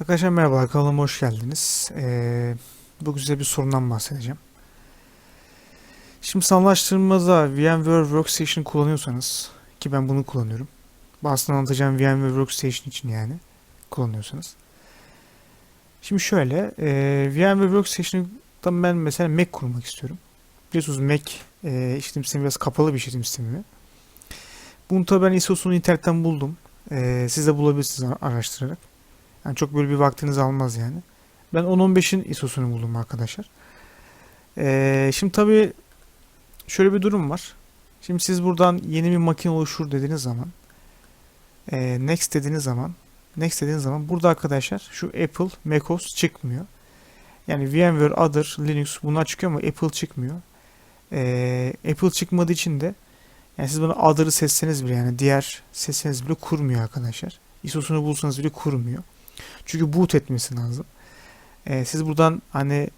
Arkadaşlar merhaba kanalıma hoş geldiniz. Ee, bugün size bir sorundan bahsedeceğim. Şimdi sanallaştırmada VMware Workstation kullanıyorsanız ki ben bunu kullanıyorum. Aslında anlatacağım VMware Workstation için yani kullanıyorsanız. Şimdi şöyle e, VMware Workstation'da ben mesela Mac kurmak istiyorum. Biliyorsunuz Mac e, işletim sistemi biraz kapalı bir işletim sistemi. Bunu tabi ben ISO'sunu internetten buldum. E, siz de bulabilirsiniz araştırarak. Yani çok böyle bir vaktiniz almaz yani. Ben 10-15'in ISO'sunu buldum arkadaşlar. Ee, şimdi tabii şöyle bir durum var. Şimdi siz buradan yeni bir makine oluşur dediğiniz zaman e, next dediğiniz zaman next dediğiniz zaman burada arkadaşlar şu Apple macOS çıkmıyor. Yani VMware, Other, Linux bunlar çıkıyor ama Apple çıkmıyor. Ee, Apple çıkmadığı için de yani siz bana Other'ı seçseniz bile yani diğer seçseniz bile kurmuyor arkadaşlar. ISO'sunu bulsanız bile kurmuyor. Çünkü boot etmesi lazım. Ee, siz buradan hani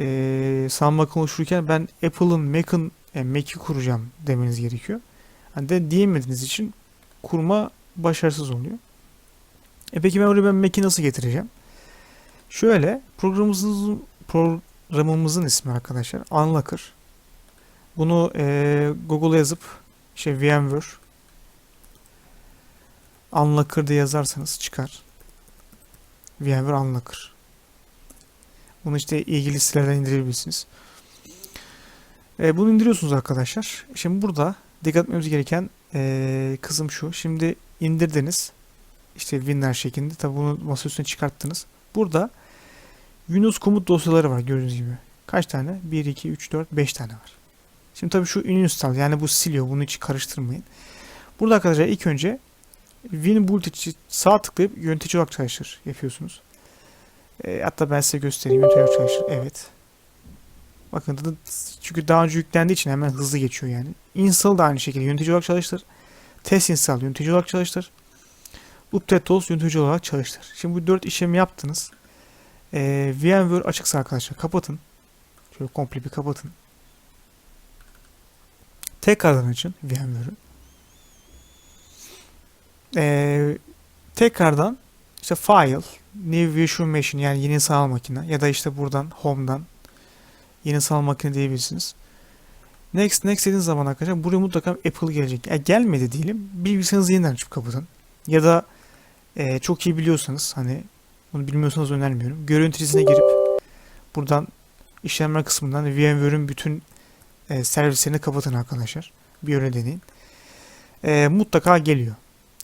e, sanmak oluştururken ben Apple'ın Mac'ın yani Mac'i kuracağım demeniz gerekiyor. Hani de diyemediğiniz için kurma başarısız oluyor. E peki ben oraya ben Mac'i nasıl getireceğim? Şöyle programımızın programımızın ismi arkadaşlar Unlocker. Bunu e, Google'a yazıp işte VMware Unlocker diye yazarsanız çıkar. VMware Unlocker. Bunu işte ilgili sitelerden indirebilirsiniz. E, bunu indiriyorsunuz arkadaşlar. Şimdi burada dikkat etmemiz gereken e, kısım şu. Şimdi indirdiniz. İşte WinRAR şeklinde. Tabi bunu masa üstüne çıkarttınız. Burada Windows komut dosyaları var gördüğünüz gibi. Kaç tane? 1, 2, 3, 4, 5 tane var. Şimdi tabii şu uninstall yani bu siliyor. Bunu hiç karıştırmayın. Burada arkadaşlar ilk önce WinBoot için sağ tıklayıp yönetici olarak çalıştır yapıyorsunuz. E, hatta ben size göstereyim yönetici olarak çalıştır. Evet. Bakın çünkü daha önce yüklendiği için hemen hızlı geçiyor yani. Install da aynı şekilde yönetici olarak çalıştır. Test install yönetici olarak çalıştır. Update tools yönetici olarak çalıştır. Şimdi bu dört işlemi yaptınız. E, VMware açıksa arkadaşlar kapatın. Şöyle komple bir kapatın. Tekrardan açın VMware'ı. Ee, tekrardan işte file, new virtual machine yani yeni sanal makine ya da işte buradan home'dan yeni sanal makine diyebilirsiniz. Next next dediğiniz zaman arkadaşlar buraya mutlaka Apple gelecek. Yani gelmedi diyelim. Bilgisayarınızı yeniden açıp kapatın. Ya da e, çok iyi biliyorsanız hani bunu bilmiyorsanız önermiyorum. Görüntüsüne girip buradan işlemler kısmından VMware'ün bütün e, servislerini kapatın arkadaşlar. Bir öyle deneyin. E, mutlaka geliyor.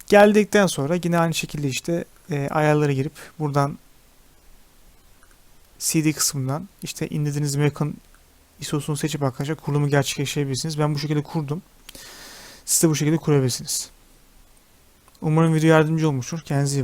Geldikten sonra yine aynı şekilde işte e, ayarlara girip buradan CD kısmından işte indirdiğiniz Mac'ın ISO'sunu seçip arkadaşlar kurulumu gerçekleştirebilirsiniz. Ben bu şekilde kurdum. Siz de bu şekilde kurabilirsiniz. Umarım video yardımcı olmuştur. Kendinize iyi bakın.